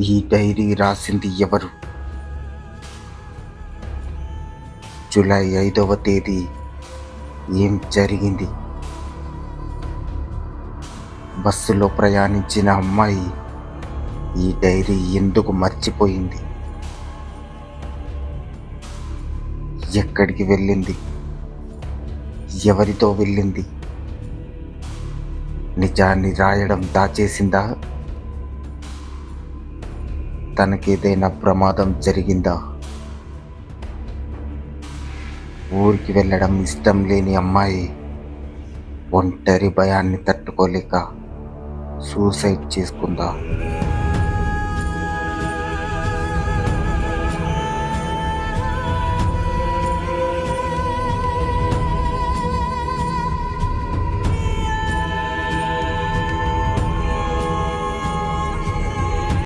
ఈ డైరీ రాసింది ఎవరు? జూలై ఐదవ తేదీ ఏం జరిగింది? బస్సులో ప్రయాణించిన అమ్మాయి ఈ డైరీ ఎందుకు మర్చిపోయింది? ఎక్కడికి వెళ్ళింది? ఎవరితో వెళ్ళింది? నిజాన్ని రాయడం దాచేసిందా? తనకేదైనా ప్రమాదం జరిగిందా? ఊరికి వెళ్ళడం ఇష్టం లేని అమ్మాయి ఒంటరి భయాన్ని తట్టుకోలేక సూసైడ్ చేసుకుందా?